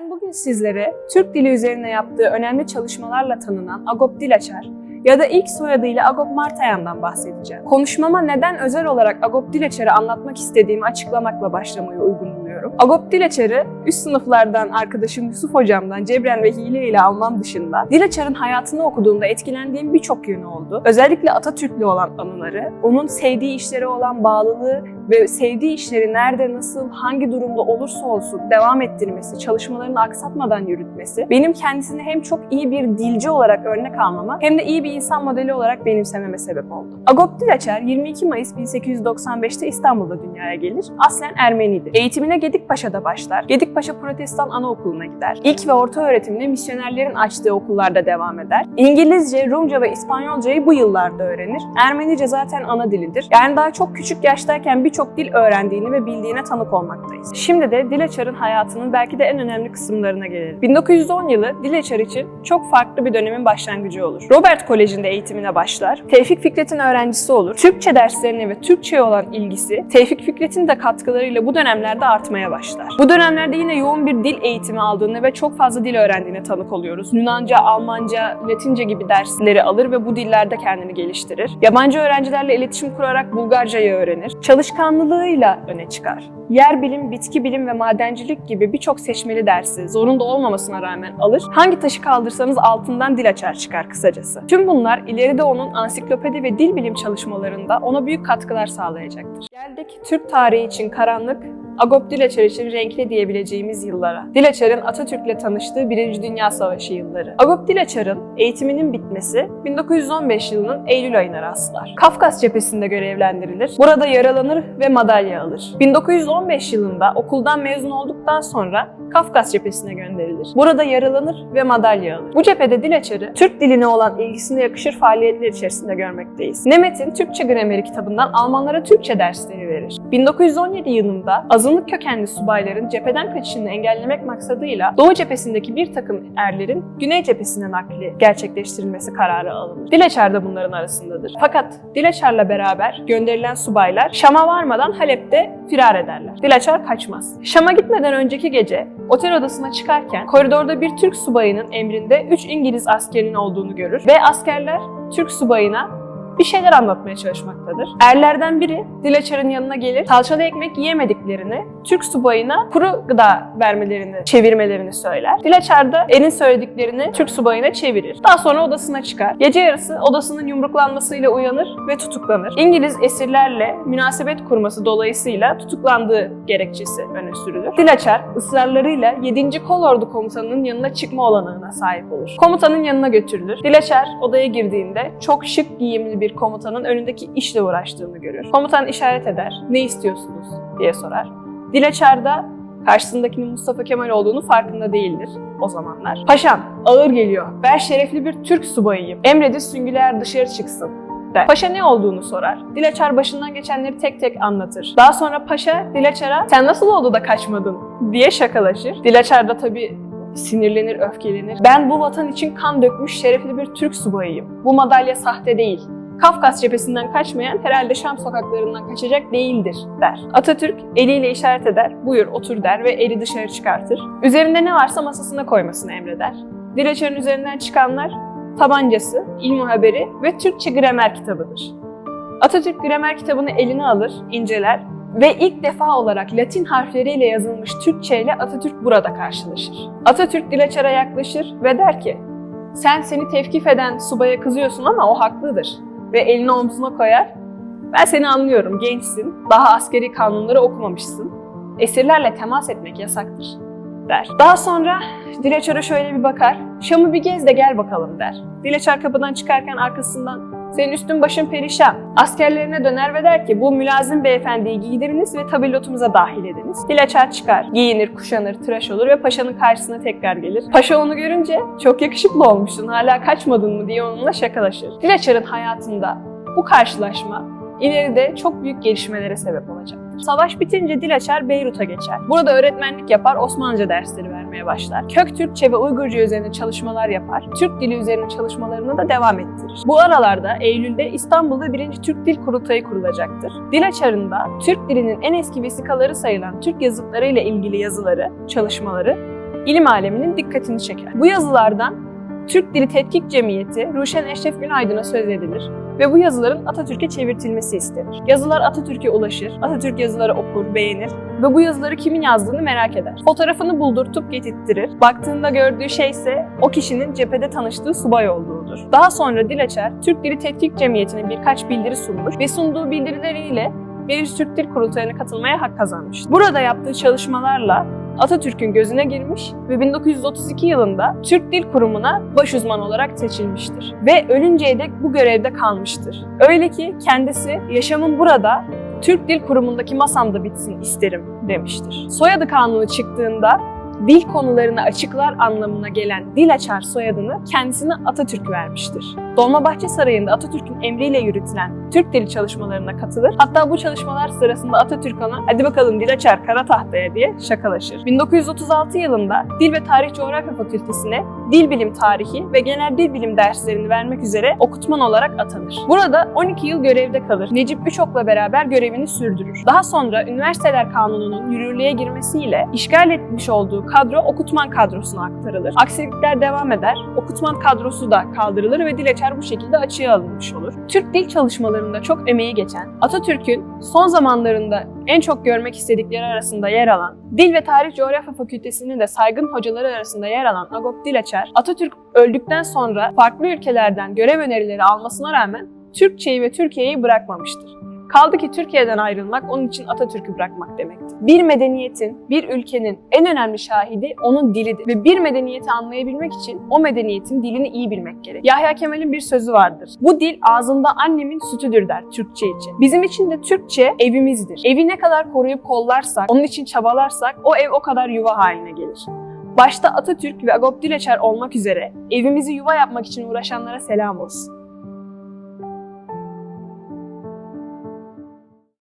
Ben bugün sizlere Türk dili üzerine yaptığı önemli çalışmalarla tanınan Agop Dilaçar ya da ilk soyadıyla Agop Martayan'dan bahsedeceğim. Konuşmama neden özel olarak Agop Dilaçar'ı anlatmak istediğimi açıklamakla başlamayı uygun buluyorum. Agop Dilaçar'ı üst sınıflardan arkadaşım Yusuf hocamdan cebren ve hile ile almam dışında Dilaçar'ın hayatını okuduğumda etkilendiğim birçok yönü oldu. Özellikle Atatürk'le olan anıları, onun sevdiği işlere olan bağlılığı ve sevdiği işleri nerede, nasıl, hangi durumda olursa olsun devam ettirmesi, çalışmalarını aksatmadan yürütmesi, benim kendisini hem çok iyi bir dilci olarak örnek almama hem de iyi bir insan modeli olarak benimsememe sebep oldu. Agop Dilaçer 22 Mayıs 1895'te İstanbul'da dünyaya gelir. Aslen Ermenidir. Eğitimine Gedikpaşa'da başlar. Gedikpaşa Protestan Anaokulu'na gider. İlk ve orta öğretimini misyonerlerin açtığı okullarda devam eder. İngilizce, Rumca ve İspanyolcayı bu yıllarda öğrenir. Ermenice zaten ana dilidir. Yani daha çok küçük yaştayken birçok dil öğrendiğini ve bildiğine tanık olmaktayız. Şimdi de Dilaçar'ın hayatının belki de en önemli kısımlarına gelelim. 1910 yılı Dilaçar için çok farklı bir dönemin başlangıcı olur. Robert Koleji'nde eğitimine başlar. Tevfik Fikret'in öğrencisi olur. Türkçe derslerine ve Türkçe'ye olan ilgisi Tevfik Fikret'in de katkılarıyla bu dönemlerde artmaya başlar. Bu dönemlerde yine yoğun bir dil eğitimi aldığını ve çok fazla dil öğrendiğine tanık oluyoruz. Yunanca, Almanca, Latince gibi dersleri alır ve bu dillerde kendini geliştirir. Yabancı öğrencilerle iletişim kurarak Bulgarcayı öğrenir. Çalışkanlığıyla öne çıkar. Yer bilim, bitki bilim ve madencilik gibi birçok seçmeli dersi zorunda olmamasına rağmen alır. Hangi taşı kaldırsanız altından dil açar çıkar kısacası. Tüm bunlar ileride onun ansiklopedi ve dil bilim çalışmalarında ona büyük katkılar sağlayacaktır. Geldik Türk tarihi için karanlık, Agop Dilaçar için renkli diyebileceğimiz yıllara. Dilaçar'ın Atatürk'le tanıştığı Birinci Dünya Savaşı yılları. Agop Dilaçar'ın eğitiminin bitmesi 1915 yılının Eylül ayına rastlar. Kafkas cephesinde görevlendirilir. Burada yaralanır ve madalya alır. 1915 yılında okuldan mezun olduktan sonra Kafkas cephesine gönderilir. Burada yaralanır ve madalya alır. Bu cephede Dilaçar'ı Türk diline olan ilgisine yakışır faaliyetler içerisinde görmekteyiz. Nemet'in Türkçe grameri kitabından Almanlara Türkçe dersleri verir. 1917 yılında azınlık kökenli subayların cepheden kaçışını engellemek maksadıyla Doğu cephesindeki bir takım erlerin Güney cephesine nakli gerçekleştirilmesi kararı alınır. Dilaçar da bunların arasındadır. Fakat Dilaçar'la beraber gönderilen subaylar Şam'a varmadan Halep'te firar ederler. Dilaçar kaçmaz. Şam'a gitmeden önceki gece otel odasına çıkarken koridorda bir Türk subayının emrinde 3 İngiliz askerinin olduğunu görür ve askerler Türk subayına bir şeyler anlatmaya çalışmaktadır. Erlerden biri Dilaçar'ın yanına gelir, salçalı ekmek yiyemediklerini, Türk subayına kuru gıda vermelerini, çevirmelerini söyler. Dilaçar da erin söylediklerini Türk subayına çevirir. Daha sonra odasına çıkar. Gece yarısı odasının yumruklanmasıyla uyanır ve tutuklanır. İngiliz esirlerle münasebet kurması dolayısıyla tutuklandığı gerekçesi öne sürülür. Dilaçar ısrarlarıyla 7. Kolordu komutanının yanına çıkma olanağına sahip olur. Komutanın yanına götürülür. Dilaçar odaya girdiğinde çok şık giyimli bir komutanın önündeki işle uğraştığını görür. Komutan işaret eder. Ne istiyorsunuz diye sorar. Dilaçar da karşısındakinin Mustafa Kemal olduğunu farkında değildir o zamanlar. Paşam ağır geliyor. Ben şerefli bir Türk subayıyım. Emredin süngüler dışarı çıksın der. Paşa ne olduğunu sorar. Dilaçar başından geçenleri tek tek anlatır. Daha sonra Paşa Dilaçar'a sen nasıl oldu da kaçmadın diye şakalaşır. Dilaçar da tabii sinirlenir, öfkelenir. Ben bu vatan için kan dökmüş şerefli bir Türk subayıyım. Bu madalya sahte değil. Kafkas cephesinden kaçmayan herhalde Şam sokaklarından kaçacak değildir der. Atatürk eliyle işaret eder, buyur otur der ve eli dışarı çıkartır. Üzerinde ne varsa masasına koymasını emreder. Dilaçar'ın üzerinden çıkanlar tabancası, ilmi haberi ve Türkçe gramer kitabıdır. Atatürk gramer kitabını eline alır, inceler ve ilk defa olarak Latin harfleriyle yazılmış Türkçe ile Atatürk burada karşılaşır. Atatürk Dilaçar'a yaklaşır ve der ki, sen seni tevkif eden subaya kızıyorsun ama o haklıdır. Ve elini omzuna koyar, ben seni anlıyorum, gençsin, daha askeri kanunları okumamışsın. Esirlerle temas etmek yasaktır der. Daha sonra Dilaçar'a şöyle bir bakar, Şam'ı bir gez de gel bakalım der. Dilaçar kapıdan çıkarken arkasından senin üstün başın perişan. Askerlerine döner ve der ki bu mülazim beyefendiyi giydiriniz ve tabelotumuza dahil ediniz. Dilaçar çıkar, giyinir, kuşanır, tıraş olur ve paşanın karşısına tekrar gelir. Paşa onu görünce çok yakışıklı olmuşsun hala kaçmadın mı diye onunla şakalaşır. Dilaçar'ın hayatında bu karşılaşma ileride çok büyük gelişmelere sebep olacaktır. Savaş bitince Dilaçar Beyrut'a geçer. Burada öğretmenlik yapar, Osmanlıca dersleri vermeye başlar. Kök Türkçe ve Uygurca üzerine çalışmalar yapar. Türk dili üzerine çalışmalarını da devam ettirir. Bu aralarda Eylül'de İstanbul'da 1. Türk Dil Kurultayı kurulacaktır. Dilaçar'ın da Türk dilinin en eski vesikaları sayılan Türk yazıtları ile ilgili yazıları, çalışmaları ilim aleminin dikkatini çeker. Bu yazılardan Türk Dili Tetkik Cemiyeti Ruşen Eşref Günaydın'a söz edilir ve bu yazıların Atatürk'e çevirtilmesi istenir. Yazılar Atatürk'e ulaşır, Atatürk yazıları okur, beğenir ve bu yazıları kimin yazdığını merak eder. Fotoğrafını buldurtup getirttirir. Baktığında gördüğü şey ise o kişinin cephede tanıştığı subay olduğudur. Daha sonra Dilaçer, Türk Dili Tetkik Cemiyeti'ne birkaç bildiri sunmuş ve sunduğu bildirileriyle Birinci Türk Dil Kurultayı'na katılmaya hak kazanmış. Burada yaptığı çalışmalarla Atatürk'ün gözüne girmiş ve 1932 yılında Türk Dil Kurumu'na baş uzman olarak seçilmiştir. Ve ölünceye dek bu görevde kalmıştır. Öyle ki kendisi yaşamın burada Türk Dil Kurumu'ndaki masamda bitsin isterim demiştir. Soyadı kanunu çıktığında dil konularını açıklar anlamına gelen dil açar soyadını kendisine Atatürk vermiştir. Dolmabahçe Sarayı'nda Atatürk'ün emriyle yürütülen Türk dili çalışmalarına katılır. Hatta bu çalışmalar sırasında Atatürk ona hadi bakalım dil açar kara tahtaya diye şakalaşır. 1936 yılında Dil ve Tarih Coğrafya Fakültesine dil bilim tarihi ve genel dil bilim derslerini vermek üzere okutman olarak atanır. Burada 12 yıl görevde kalır. Necip Üçok'la beraber görevini sürdürür. Daha sonra Üniversiteler Kanunu'nun yürürlüğe girmesiyle işgal etmiş olduğu kadro okutman kadrosuna aktarılır. Aksilikler devam eder. Okutman kadrosu da kaldırılır ve Dileçer bu şekilde açığa alınmış olur. Türk dil çalışmalarında çok emeği geçen, Atatürk'ün son zamanlarında en çok görmek istedikleri arasında yer alan, Dil ve Tarih Coğrafya Fakültesinin de saygın hocaları arasında yer alan Agop Dileçer, Atatürk öldükten sonra farklı ülkelerden görev önerileri almasına rağmen Türkçeyi ve Türkiye'yi bırakmamıştır. Kaldı ki Türkiye'den ayrılmak onun için Atatürk'ü bırakmak demekti. Bir medeniyetin, bir ülkenin en önemli şahidi onun dilidir. Ve bir medeniyeti anlayabilmek için o medeniyetin dilini iyi bilmek gerek. Yahya Kemal'in bir sözü vardır. Bu dil ağzında annemin sütüdür der Türkçe için. Bizim için de Türkçe evimizdir. Evi ne kadar koruyup kollarsak, onun için çabalarsak o ev o kadar yuva haline gelir. Başta Atatürk ve Agop Dileçer olmak üzere evimizi yuva yapmak için uğraşanlara selam olsun.